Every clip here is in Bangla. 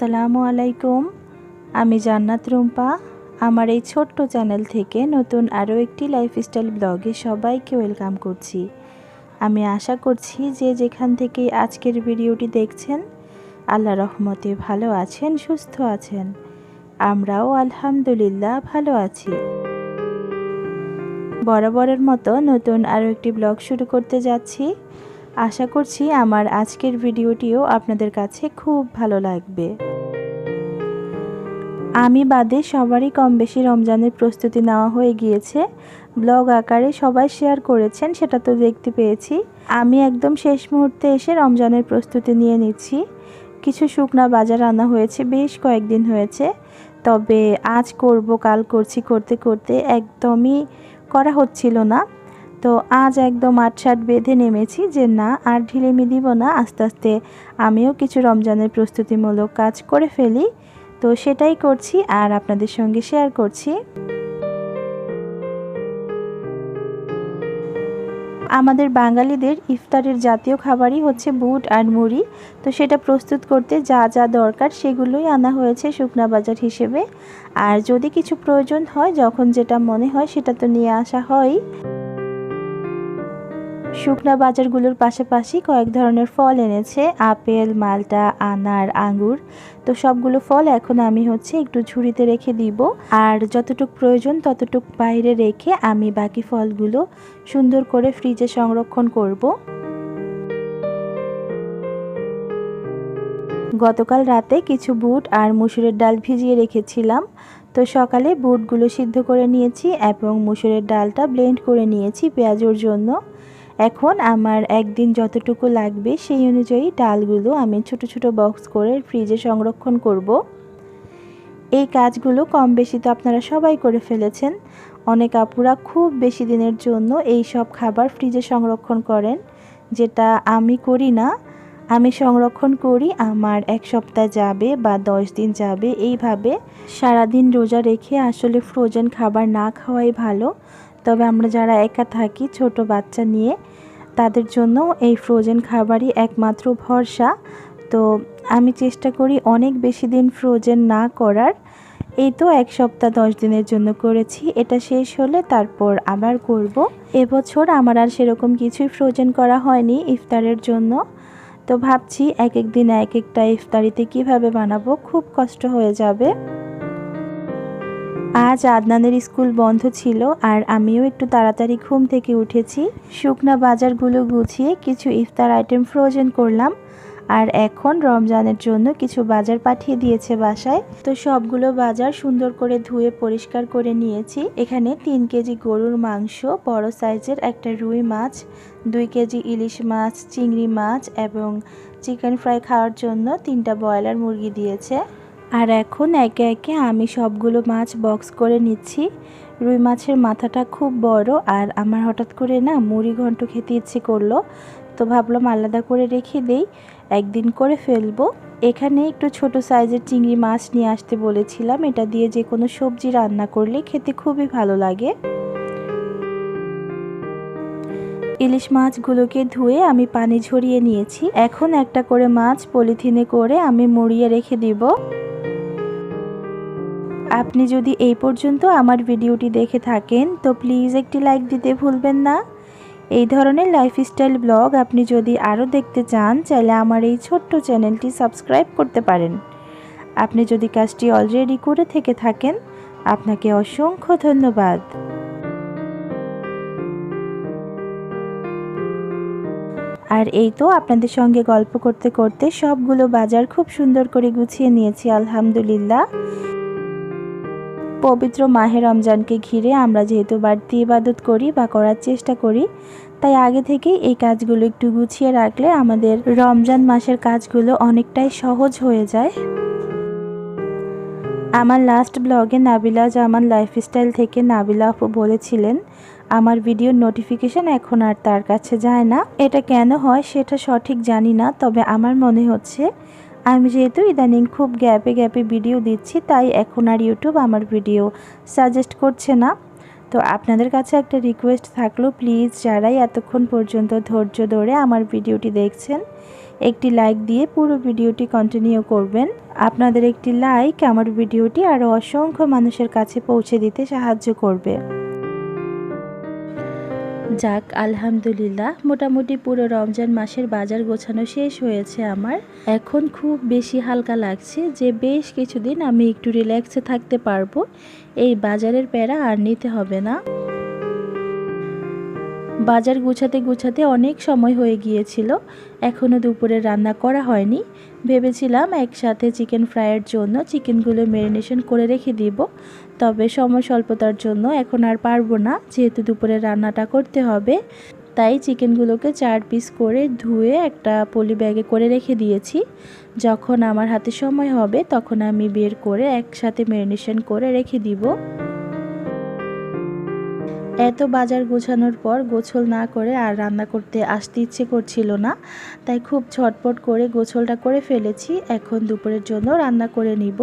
আসসালামু আলাইকুম। আমি জান্নাত রুম্পা। আমার এই ছোট্ট চ্যানেল থেকে নতুন আরও একটি লাইফস্টাইল ব্লগে সবাইকে ওয়েলকাম করছি। আমি আশা করছি যে যেখান থেকে আজকের ভিডিওটি দেখছেন, আল্লাহ রহমতে ভালো আছেন, সুস্থ আছেন। আমরাও আলহামদুলিল্লাহ ভালো আছি। বরাবরের মতো নতুন আরও একটি ব্লগ শুরু করতে যাচ্ছি। আশা করছি আমার আজকের ভিডিওটিও আপনাদের কাছে খুব ভালো লাগবে। আমি বাদে সবারই কম বেশি রমজানের প্রস্তুতি নেওয়া হয়ে গিয়েছে। ব্লগ আকারে সবাই শেয়ার করেছেন, সেটা তো দেখতে পেয়েছি। আমি একদম শেষ মুহূর্তে এসে রমজানের প্রস্তুতি নিয়ে নিচ্ছি। কিছু শুকনা বাজার আনা হয়েছে, বেশ কয়েকদিন হয়েছে। তবে আজ করব, কাল করছি করতে করতে একদমই করা হচ্ছিল না। তো আজ একদম আটসাট বেঁধে নেমেছি যে না, আর ঢিলেমি দিব না, আস্তে আস্তে আমিও কিছু রমজানের প্রস্তুতিমূলক কাজ করে ফেলি। তো সেটাই করছি আর আপনাদের সঙ্গে শেয়ার করছি। আমাদের বাঙালিদের ইফতারের জাতীয় খাবারই হচ্ছে বুট আর মুড়ি। তো সেটা প্রস্তুত করতে যা যা দরকার সেগুলোই আনা হয়েছে শুকনা বাজার হিসেবে। আর যদি কিছু প্রয়োজন হয়, যখন যেটা মনে হয় সেটা তো নিয়ে আসা হয় শুকনা বাজারগুলোর পাশাপাশি কয়েক ধরনের ফল এনেছে, আপেল, মালটা, আনার, আঙ্গুর। তো সবগুলো ফল এখন আমি হচ্ছে একটু ঝুড়িতে রেখে দিব। আর যতটুক প্রয়োজন ততটুক বাইরে রেখে আমি বাকি ফলগুলো সুন্দর করে ফ্রিজে সংরক্ষণ করব। গতকাল রাতে কিছু বুট আর মুসুরের ডাল ভিজিয়ে রেখেছিলাম। তো সকালে বুটগুলো সিদ্ধ করে নিয়েছি এবং মুসুরের ডালটা ব্লেন্ড করে নিয়েছি পেঁয়াজুর জন্য। এখন আমার একদিন যতটুকু লাগবে সেই অনুযায়ী ডালগুলো আমি ছোট ছোট বক্স করে ফ্রিজে সংরক্ষণ করব। এই কাজগুলো কম বেশি তো আপনারা সবাই করে ফেলেছেন। অনেক আপুরা খুব বেশি দিনের জন্য এই সব খাবার ফ্রিজে সংরক্ষণ করেন, যেটা আমি করি না। আমি সংরক্ষণ করি, আমার এক সপ্তাহ যাবে বা দশ দিন যাবে, এইভাবে সারাদিন রোজা রেখে আসলে ফ্রোজেন খাবার না খাওয়াই ভালো। তবে আমরা যারা একা থাকি, ছোট বাচ্চা নিয়ে তাদের জন্য এই ফ্রোজেন খাবারই একমাত্র ভরসা। তো আমি চেষ্টা করি অনেক বেশি দিন ফ্রোজেন না করার। এই তো এক সপ্তাহ দশ দিনের জন্য করেছি, এটা শেষ হলে তারপর আবার করব। এবছর আমার আর সেরকম কিছুই ফ্রোজেন করা হয়নি ইফতারের জন্য। তো ভাবছি এক এক দিন এক একটা ইফতারিতে কীভাবে বানাবো, খুব কষ্ট হয়ে যাবে। আজ আদনানের স্কুল বন্ধ ছিল আর আমিও একটু তাড়াতাড়ি ঘুম থেকে উঠেছি। শুকনা বাজারগুলো গুছিয়ে কিছু ইফতার আইটেম ফ্রোজেন করলাম আর এখন রমজানের জন্য কিছু বাজার পাঠিয়ে দিয়েছে বাসায়। তো সবগুলো বাজার সুন্দর করে ধুয়ে পরিষ্কার করে নিয়েছি। এখানে তিন কেজি গরুর মাংস, বড় সাইজের একটা রুই মাছ, দুই কেজি ইলিশ মাছ, চিংড়ি মাছ এবং চিকেন ফ্রাই খাওয়ার জন্য তিনটা ব্রয়লার মুরগি দিয়েছে। আর এখন একে একে আমি সবগুলো মাছ বক্স করে নিচ্ছি। রুই মাছের মাথাটা খুব বড় আর আমার হঠাৎ করে না মুড়ি ঘন্ট খেতে ইচ্ছে করল। তো ভাবলাম আলাদা করে রেখে দেই, একদিন করে ফেলব। এখানে একটু ছোট সাইজের চিংড়ি মাছ নিয়ে আসতে বলেছিলাম। এটা দিয়ে যে কোনো সবজি রান্না করলে খেতে খুবই ভালো লাগে। ইলিশ মাছগুলোকে ধুয়ে আমি পানি ঝরিয়ে নিয়েছি। এখন একটা করে মাছ পলিথিনে করে আমি মুড়িয়ে রেখে দিব। আপনি যদি এই পর্যন্ত আমার ভিডিওটি দেখে থাকেন, তো প্লিজ একটি লাইক দিতে ভুলবেন না। এই ধরনের লাইফস্টাইল ব্লগ আপনি যদি আরও দেখতে চান, চাইলে আমার এই ছোট্ট চ্যানেলটি সাবস্ক্রাইব করতে পারেন। আপনি যদি কাজটি অলরেডি করে থেকে থাকেন, আপনাকে অসংখ্য ধন্যবাদ। আর এই তো আপনাদের সঙ্গে গল্প করতে করতে সবগুলো বাজার খুব সুন্দর করে গুছিয়ে নিয়েছি, আলহামদুলিল্লাহ। পবিত্র মাহে রমজানকে ঘিরে আমরা যেহেতু বাড়তি ইবাদত করি বা করার চেষ্টা করি, তাই আগে থেকেই এই কাজগুলো একটু গুছিয়ে রাখলে আমাদের রমজান মাসের কাজগুলো অনেকটাই সহজ হয়ে যায়। আমার লাস্ট ব্লগে নাবিলা জামান লাইফস্টাইল থেকে নাবিলা আপু বলেছিলেন, আমার ভিডিওর নোটিফিকেশান এখন আর তার কাছে যায় না। এটা কেন হয় সেটা সঠিক জানি না, তবে আমার মনে হচ্ছে আমি যেহেতু ইদানিং খুব গ্যাপে গ্যাপে ভিডিও দিচ্ছি, তাই এখন আর ইউটিউব আমার ভিডিও সাজেস্ট করছে না। তো আপনাদের কাছে একটা রিকোয়েস্ট থাকল, প্লিজ যারাই এতক্ষণ পর্যন্ত ধৈর্য ধরে আমার ভিডিওটি দেখছেন, একটি লাইক দিয়ে পুরো ভিডিওটি কন্টিনিউ করবেন। আপনাদের একটি লাইক আমার ভিডিওটি আরও অসংখ্য মানুষের কাছে পৌঁছে দিতে সাহায্য করবে। যাক, আলহামদুলিল্লাহ। মোটামুটি পুরো রমজান মাসের বাজার গোছানো শেষ হয়েছে আমার। এখন খুব বেশি হালকা লাগছে যে বেশ কিছুদিন আমি একটু রিল্যাক্সে থাকতে পারব। এই বাজারের প্যারা আর নিতে হবে না। বাজার গুছাতে গুছাতে অনেক সময় হয়ে গিয়েছিল। এখনও দুপুরে রান্না করা হয়নি। ভেবেছিলাম একসাথে চিকেন ফ্রাইয়ের জন্য চিকেনগুলো ম্যারিনেশন করে রেখে দিব। তবে সময় স্বল্পতার জন্য এখন আর পারব না। যেহেতু দুপুরে রান্নাটা করতে হবে, তাই চিকেনগুলোকে চার পিস করে ধুয়ে একটা পলি ব্যাগে করে রেখে দিয়েছি। যখন আমার হাতে সময় হবে, তখন আমি বের করে একসাথে ম্যারিনেশন করে রেখে দিব। এত বাজার গোছানোর পর গোছল না করে আর রান্না করতে আসতে ইচ্ছে করছিল না। তাই খুব ছটপট করে গোছলটা করে ফেলেছি। এখন দুপুরের জন্য রান্না করে নিব।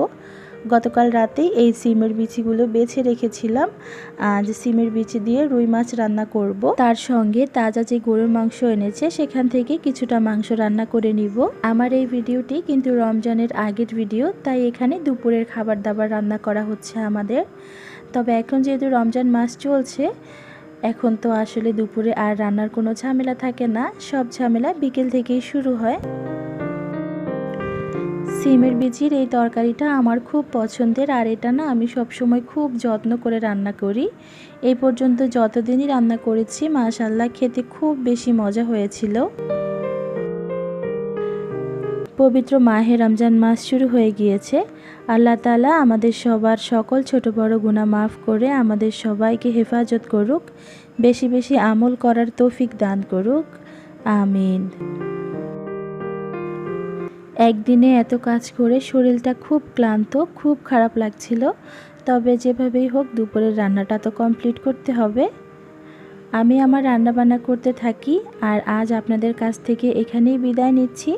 গতকাল রাতেই এই সিমের বিচিগুলো বেছে রেখেছিলাম। আজ সিমের বিচি দিয়ে রুই মাছ রান্না করব। তার সঙ্গে তাজা যে গরুর মাংস এনেছে, সেখান থেকে কিছুটা মাংস রান্না করে নিব। আমার এই ভিডিওটি কিন্তু রমজানের আগের ভিডিও, তাই এখানে দুপুরের খাবার দাবার রান্না করা হচ্ছে আমাদের। তবে এখন যেহেতু রমজান মাস চলছে, এখন তো আসলে দুপুরে আর রান্নার কোনো ঝামেলা থাকে না। সব ঝামেলা বিকেল থেকেই শুরু হয়। সিমের বিচির এই তরকারিটা আমার খুব পছন্দের, আর এটা না আমি সবসময় খুব যত্ন করে রান্না করি। এই পর্যন্ত যতদিনই রান্না করেছি মাশাল্লাহ খেতে খুব বেশি মজা হয়েছিল। পবিত্র মাহে রমজান মাস শুরু হয়ে গিয়েছে। আল্লাহ তালা আমাদের সবার সকল ছোট বড় গুণা মাফ করে আমাদের সবাইকে হেফাজত করুক। বেশি বেশি আমল করার তৌফিক দান করুক। আমিন। একদিনে এত কাজ করে শরীরটা খুব ক্লান্ত, খুব খারাপ লাগছিল। তবে যেভাবেই হোক দুপুরের রান্নাটা তো কমপ্লিট করতে হবে। আমি আমার রান্নাবান্না করতে থাকি আর আজ আপনাদের কাছ থেকে এখানেই বিদায় নিচ্ছি।